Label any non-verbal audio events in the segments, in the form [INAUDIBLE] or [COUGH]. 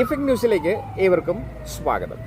Effect ന്യൂസിലേക്ക് ഏവർക്കും സ്വാഗതം.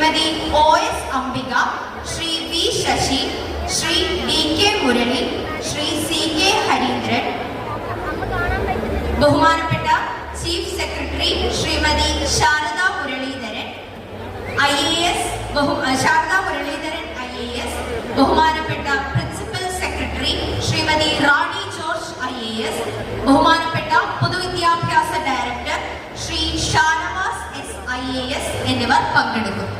Shrimathi O S Ambika Shri V Sasi Shri D K Murali Shri C K Harindran. ബഹുമാനപ്പെട്ട chief secretary Shrimathi Sharada Muraleedharan I A S Sharada Muraleedharan I A S ബഹുമാനപ്പെട്ട principal secretary Shrimathi Rani George I A S ബഹുമാനപ്പെട്ട പൊതുവിദ്യാഭ്യാസ director Shri Shanavas S I A S എന്നിവർ പങ്കെടുക്കും.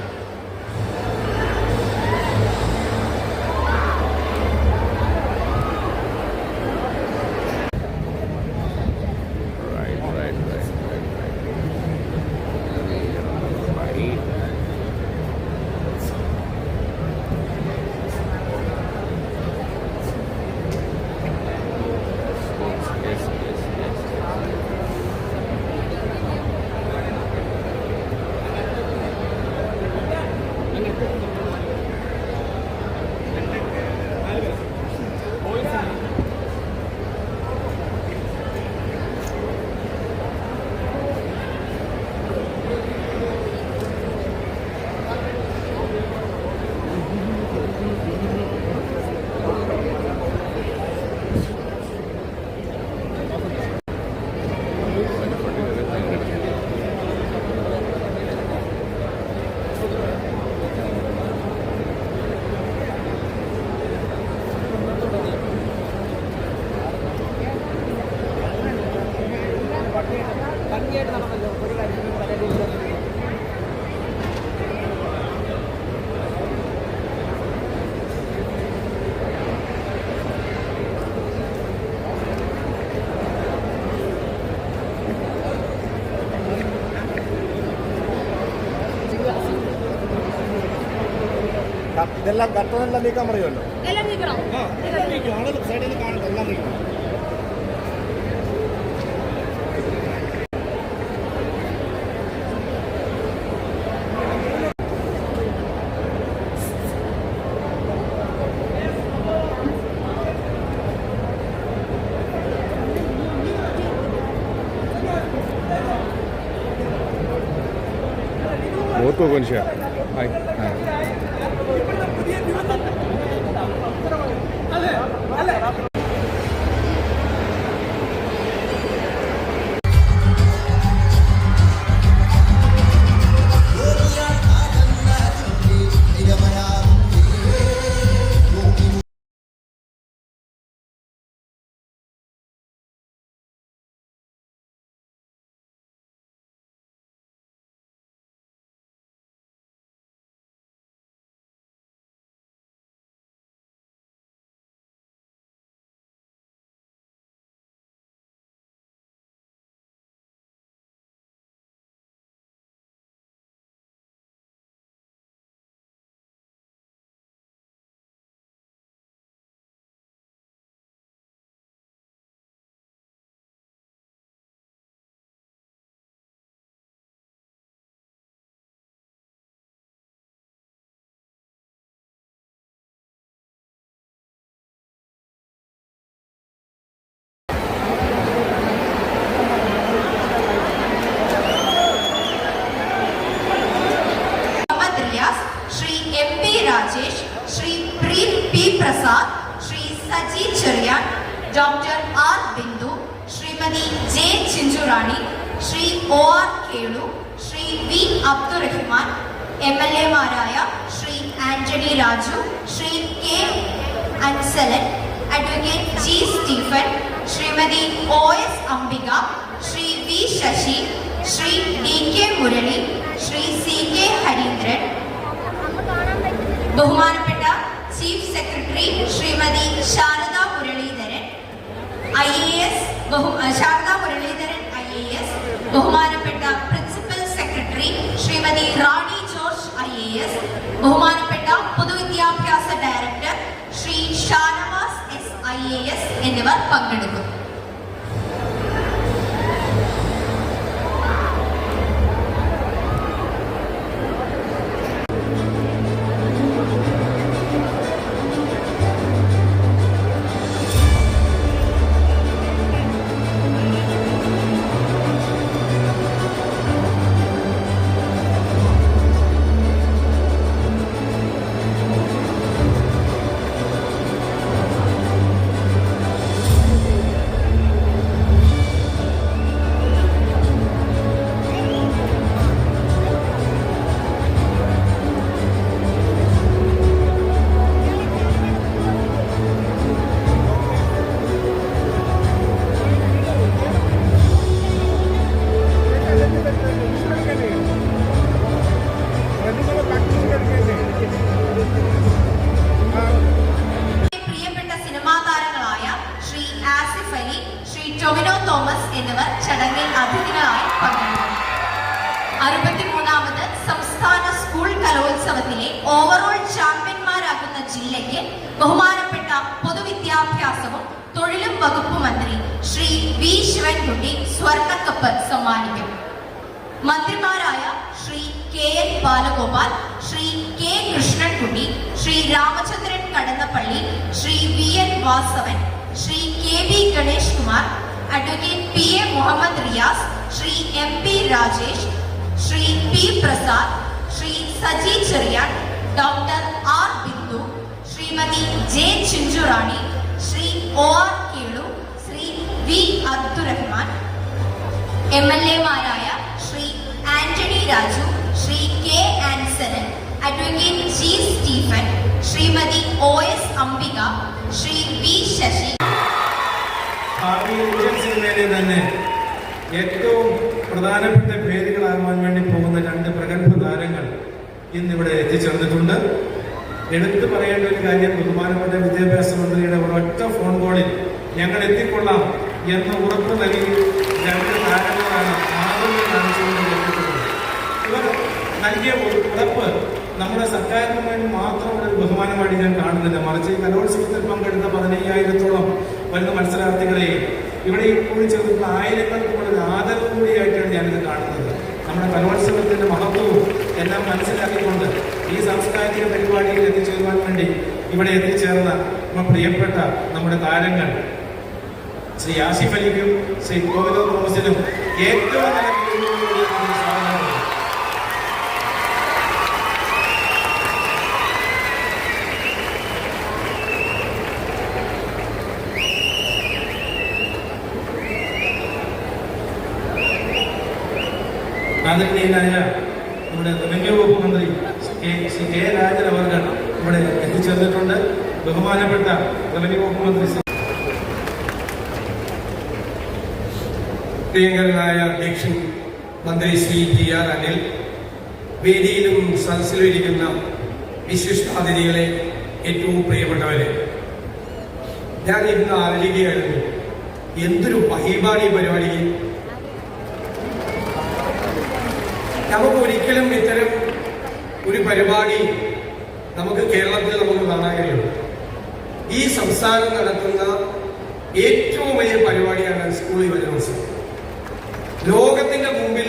ഇതെല്ലാം കട്ടതെല്ലാം നീക്കാൻ പറയുമല്ലോ. സൈഡിൽ Вот он сейчас. Doctor R Bindu Shrimathi J Chinchurani Shri O R Kelu Shri V Abdurahman M L മാരായ Shri Antony Raju Shri K Ansalan advocate G Stephen Shrimathi O S Ambika Shri V Sasi Shri D K Murali Shri C K Harindran. ബഹുമാനപ്പെട്ട chief secretary Shrimathi Sharada Muraleedharan I A S Sharada Muraleedharan I A S ബഹുമാനപ്പെട്ട principal secretary Shrimathi Rani George I A S ബഹുമാനപ്പെട്ട പൊതുവിദ്യാഭ്യാസ director Shri Shanavas S I A S എന്നിവർ പങ്കെടുക്കും. K B Ganesh Kumar advocate P A Muhammad Riyas Shri M P Rajesh Shri P Prasad Shri Saji Cherian doctor R Bindu Shrimathi J Chinchurani Shri O R Kelu Shri V Abdurahman M L എമാരായ Shri Antony Raju Shri K Ansalan advocate G Stephen Shrimathi O S Ambika Shri V Sasi Indian സിനിമയിലെ തന്നെ ഏറ്റവും പ്രധാനപ്പെട്ട പേരുകളാകുവാൻ വേണ്ടി പോകുന്ന രണ്ട് പ്രഗത്ഭ താരങ്ങൾ ഇന്നിവിടെ എത്തിച്ചേർന്നിട്ടുണ്ട്. എടുത്തു പറയേണ്ട ഒരു കാര്യം ബഹുമാനപ്പെട്ട വിദ്യാഭ്യാസ മന്ത്രിയുടെ ഒരൊറ്റ ഫോൺ കോളിൽ ഞങ്ങൾ എത്തിക്കൊള്ളാം എന്ന് ഉറപ്പ് നൽകി രണ്ട് താരങ്ങളാണ് ഇവർ നൽകിയ ഉറപ്പ് നമ്മുടെ സർക്കാരിന് വേണ്ടി മാത്രമുള്ള ഒരു ബഹുമാനമായിട്ട് ഞാൻ കാണുന്നില്ല. മറിച്ച് കലോത്സവത്തിൽ പങ്കെടുത്ത പതിനയ്യായിരത്തോളം വരുന്ന മത്സരാർത്ഥികളെ ഇവിടെ ഇപ്പോഴും ചേർന്നിട്ടുള്ള ആയിരങ്ങൾക്ക് കൂടുതൽ ആദരവ് കൂടിയായിട്ടാണ് ഞാനിത് കാണുന്നത്. നമ്മുടെ കലോത്സവത്തിന്റെ മഹത്വവും എല്ലാം മനസ്സിലാക്കിക്കൊണ്ട് ഈ സാംസ്കാരിക പരിപാടിയിൽ എത്തിച്ചേരുവാൻ വേണ്ടി ഇവിടെ എത്തിച്ചേർന്ന പ്രിയപ്പെട്ട നമ്മുടെ താരങ്ങൾ ശ്രീ ആസിഫ് അലിക്കും ശ്രീ ഗോവിന്ദ ഏറ്റവും നല്ല ആദരണീയനായ നമ്മുടെ റവന്യൂ വകുപ്പ് മന്ത്രി ശ്രീ കെ രാജൻ അവർ ഇവിടെ എത്തിച്ചേർന്നിട്ടുണ്ട്. ബഹുമാനപ്പെട്ട റവന്യൂ വകുപ്പ് മന്ത്രി പ്രിയങ്കരനായ അധ്യക്ഷൻ മന്ത്രി ശ്രീ ടി ആർ അനിൽ വേദിയിലും സദസ്സിലും ഇരിക്കുന്ന വിശിഷ്ടാതിഥികളെ ഏറ്റവും പ്രിയപ്പെട്ടവരെ ഞാൻ ഇന്ന് ആലോചിക്കുകയായിരുന്നു എന്തൊരു മഹിമാണി പരിപാടിക്ക് നമുക്ക് ഒരിക്കലും ഇത്തരം ഒരു പരിപാടി നമുക്ക് കേരളത്തിൽ നമുക്ക് കാണാൻ കഴിയും ഈ സംസ്ഥാനം നടത്തുന്ന ഏറ്റവും വലിയ പരിപാടിയാണ് സ്കൂൾ യുവജനോത്സവം. ലോകത്തിന്റെ മുമ്പിൽ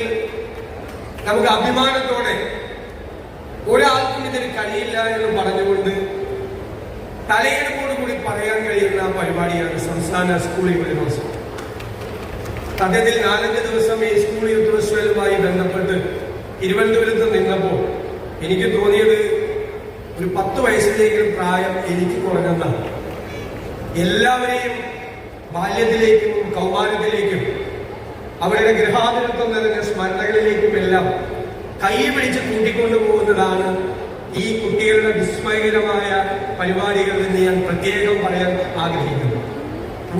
നമുക്ക് അഭിമാനത്തോടെ ഒരാൾക്കും ഇതിന് കഴിയില്ല എന്ന് പറഞ്ഞുകൊണ്ട് തലയെടുപ്പോട് കൂടി പറയാൻ കഴിയുന്ന പരിപാടിയാണ് സംസ്ഥാന സ്കൂൾ യുവജനോത്സവം. സത്യത്തിൽ നാലഞ്ച് ദിവസം ഈ സ്കൂൾ യുവജനോത്സവവുമായി ബന്ധപ്പെട്ട് തിരുവനന്തപുരത്ത് നിന്നപ്പോൾ എനിക്ക് തോന്നിയത് ഒരു പത്ത് വയസ്സിലേക്കും പ്രായം എനിക്ക് കുറഞ്ഞതാണ് എല്ലാവരെയും ബാല്യത്തിലേക്കും കൗമാരത്തിലേക്കും അവരുടെ ഗൃഹാതിരത്വം നിറഞ്ഞ സ്മരണകളിലേക്കും എല്ലാം കൈ പിടിച്ച് കൂട്ടിക്കൊണ്ടു പോകുന്നതാണ് ഈ കുട്ടികളുടെ വിസ്മയകരമായ പരിപാടികൾ എന്ന് ഞാൻ പ്രത്യേകം പറയാൻ ആഗ്രഹിക്കുന്നു.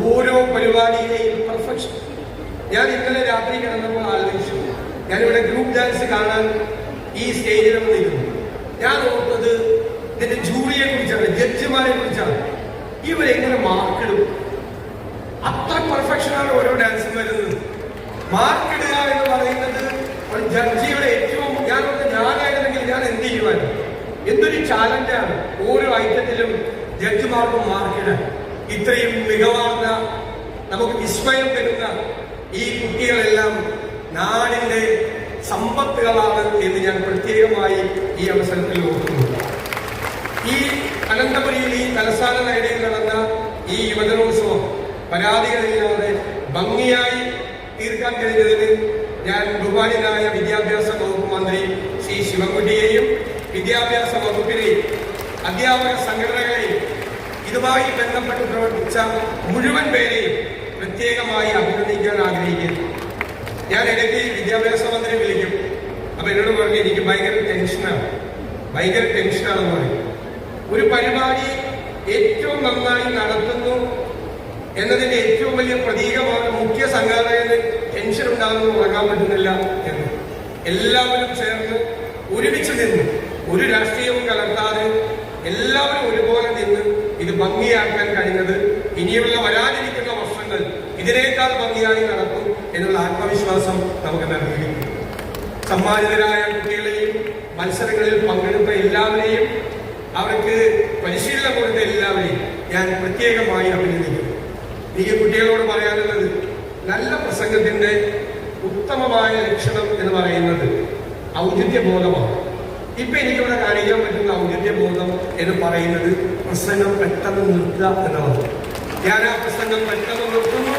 ഓരോ പരിപാടിയിലെയും പെർഫെക്ഷൻ ഞാൻ ഇന്നലെ രാത്രി കിടന്നപ്പോൾ ആലോചിച്ചു. ഞാനിവിടെ ഗ്രൂപ്പ് ഡാൻസ് കാണാൻ ഈ സ്റ്റേജിൽ വന്നിരുന്നു ഞാൻ ഓർത്തത് ഇതിന്റെ ജൂറിയെ കുറിച്ചാണ് ജഡ്ജിമാരെ കുറിച്ചാണ്. ഇവരെങ്ങനെ മാർക്കിടും അത്ര പെർഫെക്ഷനാണ് ഓരോ ഡാൻസും വരുന്നത്. മാർക്കിടുക എന്ന് പറയുന്നത് ഒരു ജഡ്ജിയുടെ ഏറ്റവും ഞാൻ ഞാനായിരുന്നെങ്കിൽ ഞാൻ എന്ത് ചെയ്യുമായിരുന്നു? എന്തൊരു ചാലഞ്ചാണ് ഓരോ ഐറ്റത്തിലും ജഡ്ജിമാർക്കും മാർക്കിടാൻ ഇത്രയും മികവാർന്ന നമുക്ക് വിസ്മയം തരുന്ന ഈ കുട്ടികളെല്ലാം നാടിന്റെ സമ്പത്തുകളാണ് എന്ന് ഞാൻ പ്രത്യേകമായി ഈ അവസരത്തിൽ ഓർക്കുന്നു. ഈ അനന്തപുരിയിൽ ഈ തലസ്ഥാന നഗരിയിൽ നടന്ന ഈ യുവജനോത്സവം പരാതികളില്ലാതെ ഭംഗിയായി തീർക്കാൻ കഴിഞ്ഞതിന് ഞാൻ ബഹുമാനായ വിദ്യാഭ്യാസ വകുപ്പ് മന്ത്രി ശ്രീ ശിവൻകുട്ടിയെയും വിദ്യാഭ്യാസ വകുപ്പിനെയും അധ്യാപക സംഘടനകളെയും ഇതുമായി ബന്ധപ്പെട്ട് പ്രവർത്തിച്ച മുഴുവൻ പേരെയും പ്രത്യേകമായി അഭിനന്ദിക്കാൻ ആഗ്രഹിക്കുന്നു. ഞാൻ ഇടയ്ക്ക് വിദ്യാഭ്യാസ മന്ത്രി വിളിക്കും. അപ്പൊ എന്നോട് പറഞ്ഞു എനിക്ക് ഭയങ്കര ടെൻഷനാണ് ഭയങ്കര ടെൻഷനാണെന്ന് പറയും ഒരു പരിപാടി ഏറ്റവും നന്നായി നടത്തുന്നു എന്നതിന്റെ ഏറ്റവും വലിയ പ്രതീകമാണ് മുഖ്യ സംഘാടകന് ടെൻഷൻ ഉണ്ടാകുന്നു ഉറങ്ങാൻ പറ്റുന്നില്ല എന്ന്. എല്ലാവരും ചേർന്ന് ഒരുമിച്ച് നിന്ന് ഒരു രാഷ്ട്രീയവും കലർത്താതെ എല്ലാവരും ഒരുപോലെ നിന്ന് ഇത് ഭംഗിയാക്കാൻ കഴിഞ്ഞത് ഇനിയുള്ള വരാനിരിക്കുന്ന വർഷങ്ങൾ ഇതിനേക്കാൾ ഭംഗിയായി നടത്തും എന്നുള്ള ആത്മവിശ്വാസം നമുക്ക് നൽകിയിരിക്കുന്നു സമ്മാനിതരായ കുട്ടികളെയും മത്സരങ്ങളിൽ പങ്കെടുത്ത എല്ലാവരെയും അവർക്ക് പരിശീലനം കൊടുത്ത എല്ലാവരെയും ഞാൻ പ്രത്യേകമായി അഭിനന്ദിക്കുന്നു. എനിക്ക് കുട്ടികളോട് പറയാനുള്ളത് നല്ല പ്രസംഗത്തിന്റെ ഉത്തമമായ ലക്ഷണം എന്ന് പറയുന്നത് ഔചിത്യബോധമാണ്. ഇപ്പൊ എനിക്കിവിടെ കാണിക്കാൻ പറ്റുന്ന ഔചിത്യബോധം എന്ന് പറയുന്നത് പ്രസംഗം പെട്ടെന്ന് നിർത്തുക എന്നുള്ളത് ഞാൻ ആ പ്രസംഗം പെട്ടെന്ന് നിർത്തുന്നു.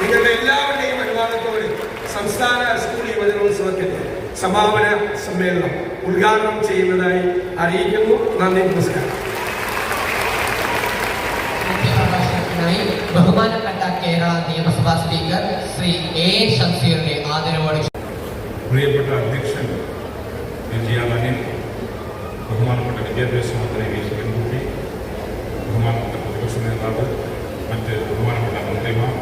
നിങ്ങളുടെ എല്ലാവരുടെയും അനുവാദത്തോടെ സംസ്ഥാന സ്കൂൾ യുവജനോത്സവത്തിന്റെ സമാപന സമ്മേളനം ഉദ്ഘാടനം ചെയ്യുന്നതായി അറിയിക്കുന്നു. നന്ദി നമസ്കാരം. ബഹുമാനപ്പെട്ട കേരള നിയമസഭാ സ്പീക്കർ ശ്രീ എ ഷംസീറിനെ ആദരവോടെ പ്രിയപ്പെട്ട അധ്യക്ഷൻ വിജയാനന്ദൻ ബഹുമാനപ്പെട്ട വിദ്യാഭ്യാസ മന്ത്രി വി. ശിവൻകുട്ടി ബഹുമാനപ്പെട്ട പ്രതിപക്ഷ നേതാവ് മറ്റ് ബഹുമാനപ്പെട്ട മന്ത്രിമാർ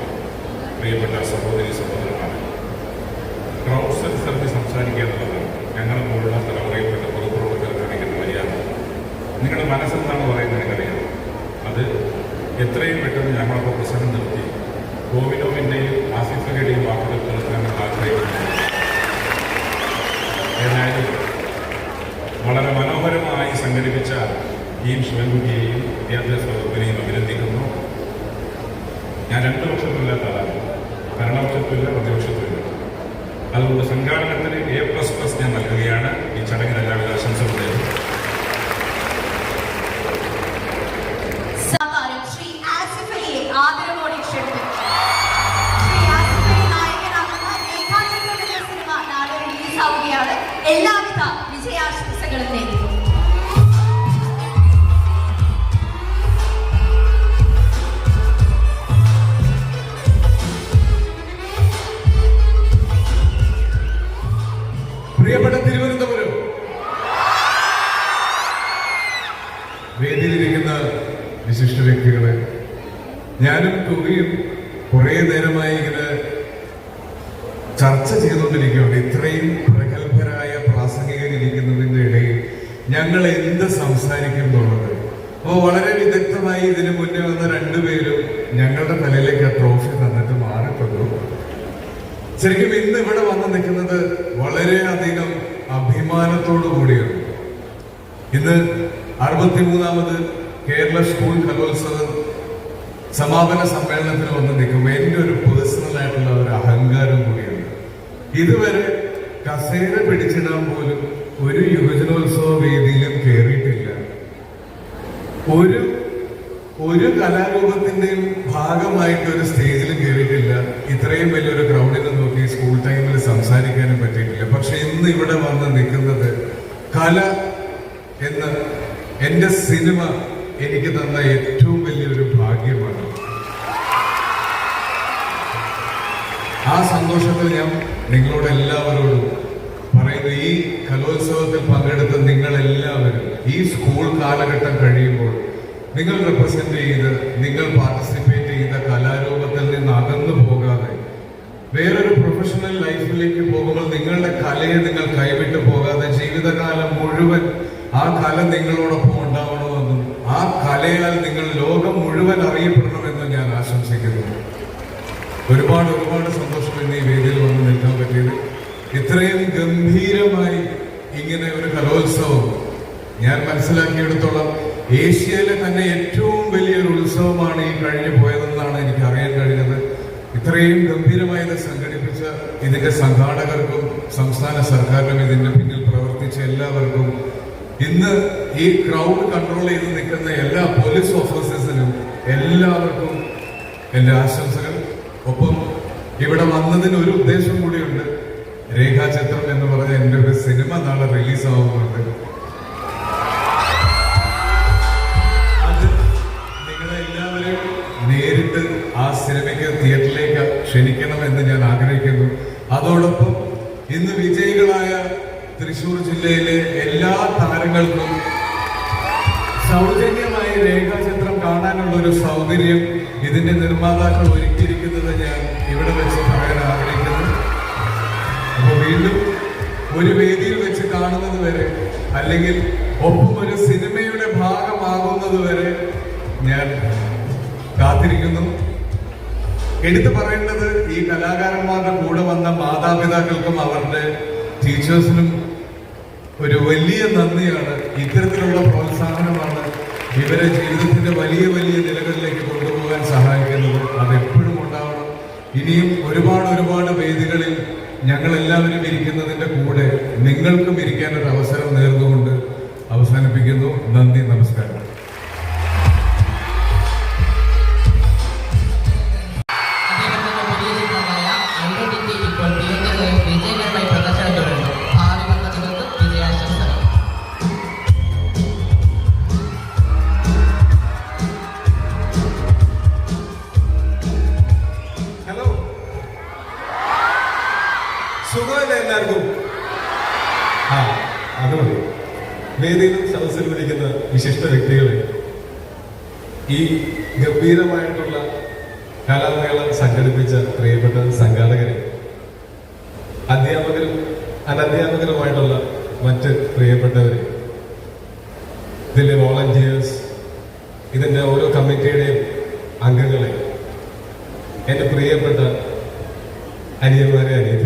പ്രിയപ്പെട്ട സഹോദരി സഹോദരന്മാരെ ക്രൗഡ് സെൻസറിന് സംസാരിക്കുക ഞങ്ങളും ഞങ്ങളെ പോലുള്ള തലമുറയിൽപ്പെട്ട പൊതുപ്രവർത്തകർ കാണിക്കുന്ന മര്യാദ നിങ്ങളുടെ മനസ്സെന്താണ് പറയുന്നത് എനിക്കറിയാം അത് എത്രയും പെട്ടെന്ന് ഞങ്ങളൊക്കെ പ്രസംഗം നിർത്തി ഗോവിനോവിന്റെയും ആസിഫയുടെയും വാക്കുകൾ ഞങ്ങൾ ആഗ്രഹിക്കുന്നു. ഏതായാലും വളരെ മനോഹരമായി സംഘടിപ്പിച്ച ഈ ശിവൻകുട്ടിയെയും വിദ്യാഭ്യാസ വകുപ്പിനെയും അഭിനന്ദിക്കുന്നു. ഞാൻ രണ്ട് പക്ഷത്തുമില്ലാത്ത ആളാണ് ഭരണപക്ഷത്തുമില്ല അതുകൊണ്ട് സംഘാടനത്തിന് ഞങ്ങൾ എന്ത് സംസാരിക്കും അപ്പോൾ വളരെ വിദഗ്ധമായി ഇതിന് മുന്നേ വന്ന രണ്ടുപേരും ഞങ്ങളുടെ തലയിലേക്ക് ആ ട്രോഫി തന്നിട്ട് മാറിക്കൊണ്ടു. ശരിക്കും ഇന്ന് ഇവിടെ വന്ന് നിൽക്കുന്നത് വളരെയധികം അഭിമാനത്തോടു കൂടിയാണ്. ഇന്ന് അറുപത്തിമൂന്നാമത് കേരള സ്കൂൾ കലോത്സവം സമാപന സമ്മേളനത്തിൽ വന്ന് നിൽക്കുമ്പോൾ എന്റെ ഒരു പേഴ്സണൽ ആയിട്ടുള്ള ഒരു അഹങ്കാരം കൂടിയാണ്. ഇതുവരെ കസേര പിടിച്ചിടാൻ പോലും ഒരു യുവജനോത്സവ വേദിയിലും കയറിയിട്ടില്ല ഒരു ഒരു കലാരൂപത്തിന്റെയും ഭാഗമായിട്ട് ഒരു സ്റ്റേജിൽ കയറിയിട്ടില്ല ഇത്രയും വലിയൊരു ക്രൗഡിനെ നോക്കി സ്കൂൾ ടൈമിൽ സംസാരിക്കാനും പറ്റിയിട്ടില്ല. പക്ഷെ ഇന്ന് ഇവിടെ വന്ന് നിൽക്കുന്നത് കല എന്ന് എന്റെ സിനിമ എനിക്ക് തന്ന ഏറ്റവും വലിയൊരു ഭാഗ്യമാണ്. ആ സന്തോഷത്തിൽ ഞാൻ നിങ്ങളോട് എല്ലാവരോടും പറയുന്നു ഈ കലോത്സവത്തിൽ പങ്കെടുത്ത നിങ്ങൾ എല്ലാവരും ഈ സ്കൂൾ കാലഘട്ടം കഴിയുമ്പോൾ നിങ്ങൾ റെപ്രസെന്റ് ചെയ്ത് നിങ്ങൾ പാർട്ടിസിപ്പേറ്റ് ചെയ്ത കലാരൂപത്തിൽ നിന്ന് അകന്നു പോകാതെ വേറൊരു പ്രൊഫഷണൽ ലൈഫിലേക്ക് പോകുമ്പോൾ നിങ്ങളുടെ കലയെ നിങ്ങൾ കൈവിട്ട് പോകാതെ ജീവിതകാലം മുഴുവൻ ആ കല നിങ്ങളോടൊപ്പം ഉണ്ടാവണമെന്നും ആ കലയാൽ നിങ്ങൾ ലോകം മുഴുവൻ അറിയപ്പെടണമെന്നും ഞാൻ ആശംസിക്കുന്നു. ഒരുപാട് ഒരുപാട് സന്തോഷം ഇന്ന് ഈ വേദിയിൽ വന്ന് നിൽക്കാൻ പറ്റിയത്. ഇത്രയും ഗംഭീരമായി ഇങ്ങനെ ഒരു കലോത്സവം ഞാൻ മനസ്സിലാക്കിയെടുത്തോളം ഏഷ്യയിലെ തന്നെ ഏറ്റവും വലിയൊരു ഉത്സവമാണ് ഈ കഴിഞ്ഞു പോയതെന്നാണ് എനിക്ക് അറിയാൻ കഴിഞ്ഞത്. ഇത്രയും ഗംഭീരമായി ഇത് സംഘടിപ്പിച്ച ഇതിന്റെ സംഘാടകർക്കും സംസ്ഥാന സർക്കാരിനും ഇതിന്റെ പിന്നിൽ പ്രവർത്തിച്ച എല്ലാവർക്കും ഇന്ന് ഈ ക്രൗഡ് കൺട്രോൾ ചെയ്ത് നിൽക്കുന്ന എല്ലാ പോലീസ് ഓഫീസേഴ്സിനും എല്ലാവർക്കും എന്റെ ആശംസകൾ. ഒപ്പം ഇവിടെ വന്നതിന് ഒരു ഉദ്ദേശം കൂടിയുണ്ട്. രേഖാചിത്രം എന്ന് പറഞ്ഞ എന്റെ ഒരു സിനിമ നാളെ റിലീസ് ആവുന്നുണ്ട് അത് നിങ്ങളെ എല്ലാവരെയും നേരിട്ട് ആ സിനിമയ്ക്ക് തിയേറ്ററിലേക്ക് ക്ഷണിക്കണം എന്ന് ഞാൻ ആഗ്രഹിക്കുന്നു. അതോടൊപ്പം ഇന്ന് വിജയികളായ തൃശൂർ ജില്ലയിലെ എല്ലാ താരങ്ങൾക്കും സൗജന്യമായി രേഖാചിത്രം കാണാനുള്ള ഒരു സൗകര്യം ഇതിന്റെ നിർമ്മാതാക്കൾ ഒരുക്കിയിരിക്കുന്നത് ഞാൻ ഇവിടെ വെച്ച് പറയാൻ ആഗ്രഹിക്കുന്നു. അപ്പൊ വീണ്ടും ഒരു വേദിയിൽ വെച്ച് കാണുന്നത് വരെ അല്ലെങ്കിൽ ഒപ്പം ഒരു സിനിമയുടെ ഭാഗമാകുന്നത് വരെ ഞാൻ കാത്തിരിക്കുന്നു. എടുത്തു പറയേണ്ടത് ഈ കലാകാരന്മാരുടെ കൂടെ വന്ന മാതാപിതാക്കൾക്കും അവരുടെ ടീച്ചേഴ്സിനും ഒരു വലിയ നന്ദിയാണ്. ഇത്തരത്തിലുള്ള പ്രോത്സാഹനമാണ് ഇവരെ ജീവിതത്തിന്റെ വലിയ വലിയ നിലകളിലേക്ക് കൊണ്ടുപോകാൻ സഹായിക്കുന്നത്. അത് എപ്പോഴും ഉണ്ടാവണം. ഇനിയും ഒരുപാട് ഒരുപാട് വേദികളിൽ ഞങ്ങൾ എല്ലാവരും ഇരിക്കുന്നതിന്റെ കൂടെ നിങ്ങൾക്കും ഇരിക്കാൻ ഒരു അവസരം നേർന്നുകൊണ്ട് അവസാനിപ്പിക്കുന്നു. നന്ദി നമസ്കാരം. ഇതിലെ വോളണ്ടിയേഴ്സ് ഇതിന്റെ ഓരോ കമ്മിറ്റിയുടെയും അംഗങ്ങളെ എന്റെ പ്രിയപ്പെട്ട അനിയന്മാരെ അനിയത്തിമാരെ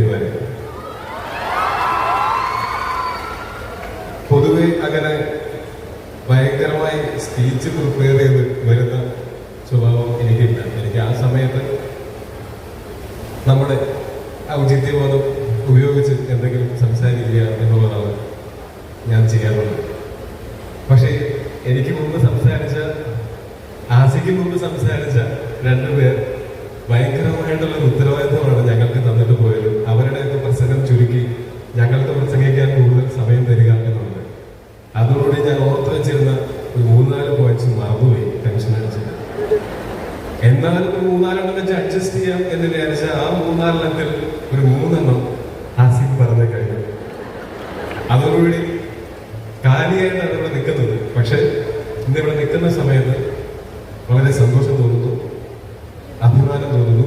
എന്നാലും ഒരു മൂന്നാലെണ്ണം വെച്ച് അഡ്ജസ്റ്റ് ചെയ്യാം എന്ന് വിചാരിച്ച ആ മൂന്നാലെണ്ണത്തിൽ ഒരു മൂന്നെണ്ണം ആസിഫ് പറഞ്ഞു കഴിഞ്ഞു അതോടുകൂടി കാലിയായിട്ടാണ് ഇവിടെ നിൽക്കുന്നത് പക്ഷെ ഇന്ന് ഇവിടെ നിൽക്കുന്ന സമയത്ത് വളരെ സന്തോഷം തോന്നുന്നു അഭിമാനം തോന്നുന്നു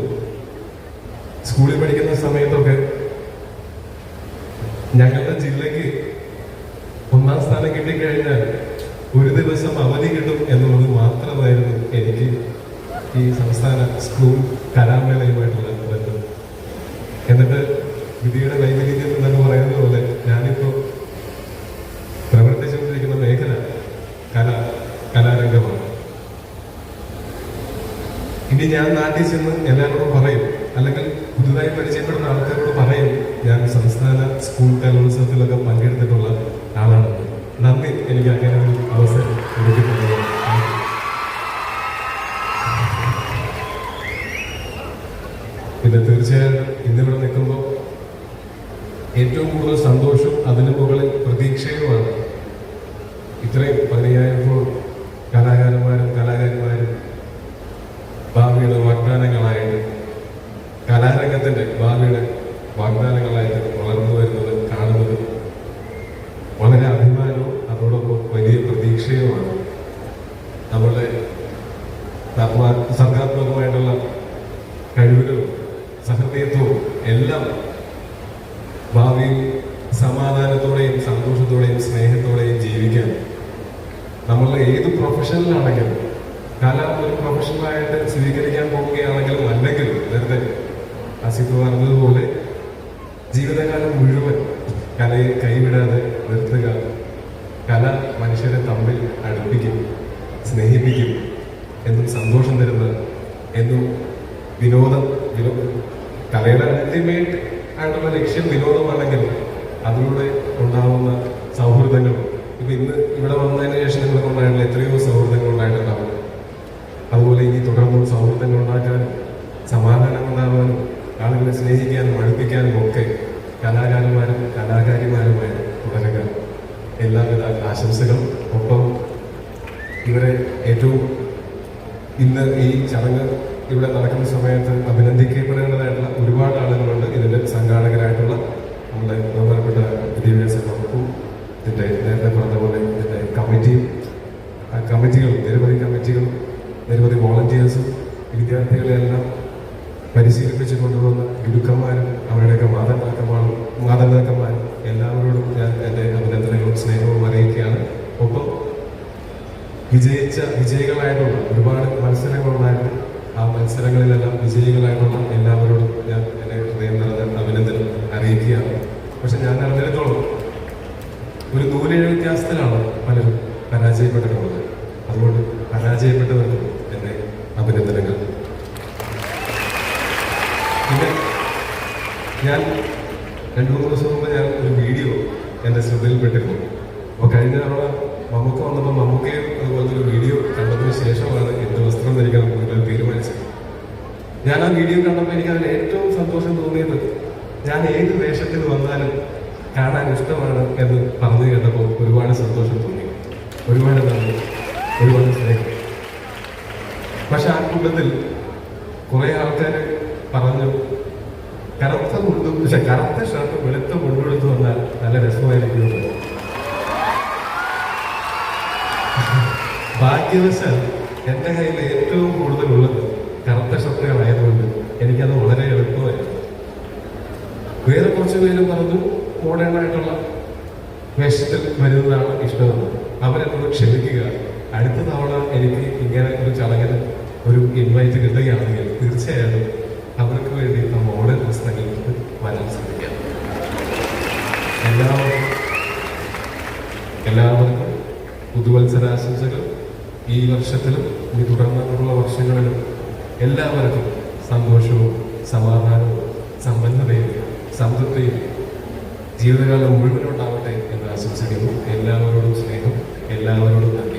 സ്കൂളിൽ പഠിക്കുന്ന സമയത്തൊക്കെ ഞങ്ങളുടെ ജില്ലയ്ക്ക് ഒന്നാം സ്ഥാനം കിട്ടിക്കഴിഞ്ഞാൽ ഒരു ദിവസം അവധി കിട്ടും എന്നുള്ളത് മാത്രമായിരുന്നു എനിക്ക് ഈ സംസ്ഥാന സ്കൂൾ കലാമേളയുമായിട്ടുള്ള ബന്ധം എന്നിട്ട് വിധിയുടെ വൈകല്യം എന്നൊക്കെ പറയുന്ന പോലെ ഞാനിപ്പോ പ്രവർത്തിച്ചുകൊണ്ടിരിക്കുന്ന മേഖല കല കലാരംഗമാണ് ഇനി ഞാൻ നാട്ടിൽ ചെന്ന് എല്ലാവരോടും പറയും. അല്ലെങ്കിൽ പുതുതായി പരിചയപ്പെടുന്ന ആൾക്കാരോട് പറയും ഞാൻ സംസ്ഥാന സ്കൂൾ കലോത്സവത്തിലൊക്കെ പങ്കെടുത്തിട്ടുള്ള ആളാണ്. നന്ദി. എനിക്ക് അങ്ങനെ ഒരു അവസരം പിന്നെ തീർച്ചയായും ഇന്നിവിടെ നിൽക്കുമ്പോൾ ഏറ്റവും കൂടുതൽ സന്തോഷം അതിന് മുകളിൽ പ്രതീക്ഷയുമാണ്. ഇത്രയും പനിയായപ്പോൾ അതുപോലെ ഇനി തുടർന്നും സൗഹൃദങ്ങൾ ഉണ്ടാക്കാനും സമാധാനം ഉണ്ടാവാനും ആളുകളെ സ്നേഹിക്കാനും അടുപ്പിക്കാനും ഒക്കെ കലാകാരന്മാരും കലാകാരിമാരുമായി തുടരുക. എല്ലാവിധ ആശംസകളും. ഒപ്പം ഇവരെ ഏറ്റവും ഇന്ന് ഈ ചടങ്ങ് ഇവിടെ നടക്കുന്ന സമയത്ത് അഭിനന്ദിക്കപ്പെടേണ്ടതായിട്ടുള്ള ഒരുപാട് ആളുകളുണ്ട്. ഇതിന്റെ സംഘാടകരായിട്ടുള്ള നമ്മുടെ ബഹുമാനപ്പെട്ട വിദ്യാഭ്യാസ വകുപ്പും ഇതിന്റെ നേരത്തെ പറഞ്ഞ പോലെ ഇതിന്റെ കമ്മിറ്റിയും ആ കമ്മിറ്റികളും നിരവധി കമ്മിറ്റികളും നിരവധി വോളണ്ടിയേഴ്സും വിദ്യാർത്ഥികളെല്ലാം പരിശീലിപ്പിച്ച് കൊണ്ടുവന്ന ഗുരുക്കന്മാരും അവരുടെയൊക്കെ മാതാപിതാക്കന്മാരും മാതാപിതാക്കന്മാരും എല്ലാവരോടും ഞാൻ എന്റെ അഭിനന്ദനങ്ങളും സ്നേഹവും അറിയിക്കുകയാണ്. ഒപ്പം വിജയിച്ച വിജയികളായിട്ടുള്ള ഒരുപാട് മത്സരങ്ങളുണ്ടായിരുന്നു. ആ മത്സരങ്ങളിലെല്ലാം വിജയികളായിട്ടുള്ള എല്ലാവരോടും ഞാൻ എന്റെ ഹൃദയം നിറഞ്ഞ അഭിനന്ദനം അറിയിക്കുകയാണ്. പക്ഷെ ഞാൻ അറിഞ്ഞിടത്തോളം ഒരു നൂലേഴ് വ്യത്യാസത്തിലാണ് പലരും പരാജയപ്പെട്ടിട്ടുള്ളത്. അതുകൊണ്ട് പരാജയപ്പെട്ടവർക്ക് എന്റെ അഭിനന്ദനങ്ങൾ പിന്നെ ഞാൻ രണ്ടു മൂന്ന് ദിവസം മുമ്പ് ഞാൻ ഒരു വീഡിയോ എന്റെ ശ്രദ്ധയിൽപ്പെട്ടിരുന്നു അപ്പോൾ കഴിഞ്ഞ തവണ മമ്മൂക്ക വന്നപ്പോൾ മമ്മൂക്കയും അതുപോലത്തെ ഒരു വീഡിയോ കണ്ടതിന് ശേഷമാണ് എന്ത് വസ്ത്രം ധരിക്കണം എന്ന് തീരുമാനിച്ചത് ഞാൻ ആ വീഡിയോ കണ്ടപ്പോൾ എനിക്ക് അതിൽ ഏറ്റവും സന്തോഷം തോന്നിയത് ഞാൻ ഏത് വേഷത്തിൽ വന്നാലും കാണാൻ ഇഷ്ടമാണ് എന്ന് പറഞ്ഞു കേട്ടപ്പോൾ ഒരുപാട് സന്തോഷം തോന്നി. ഒരുപാട് നന്ദി. ഒരുപാട് സ്നേഹം. പക്ഷെ ആ കൂട്ടത്തിൽ കുറെ ആൾക്കാർ പറഞ്ഞു കറുത്ത മുണ്ടും പക്ഷെ കറുത്ത ഷർട്ട് വെളുത്ത മുണ്ടെടുത്ത് വന്നാൽ നല്ല രസമായിരിക്കും [LAUGHS] ഭാഗ്യവശാൽ എന്റെ കയ്യിൽ ഏറ്റവും കൂടുതലുള്ളത് കറുത്ത ഷർട്ടുകളായതുകൊണ്ട് എനിക്കത് വളരെ എളുപ്പമായിരുന്നു. വേറെ കുറച്ച് പേര് പറഞ്ഞു മോഡേൺ ആയിട്ടുള്ള വേഷത്തിൽ വരുന്നതാണ് ഇഷ്ടമെന്ന്. അവരെന്നോട് ക്ഷമിക്കുക. അടുത്ത തവണ എനിക്ക് ഇങ്ങനെ ഒരു ചടങ്ങിന് ഒരു ഇൻവൈറ്റ് കിട്ടുകയാണെങ്കിൽ തീർച്ചയായിട്ടും അവർക്ക് വേണ്ടി ആ മോഡേൺ പുസ്തകങ്ങൾക്ക് വരാൻ ശ്രമിക്കാം. എല്ലാവർക്കും എല്ലാവർക്കും പുതുവത്സരാശംസകൾ. ഈ വർഷത്തിലും ഇനി തുടർന്നുള്ള വർഷങ്ങളിലും എല്ലാവർക്കും സന്തോഷവും സമാധാനവും സമ്പന്നതയും സംതൃപ്തിയും ജീവിതകാലം മുഴുവനുണ്ടാവട്ടെ എന്ന് ആശംസിക്കുന്നു. എല്ലാവരോടും സ്നേഹം എല്ലാവരോടും നന്ദി.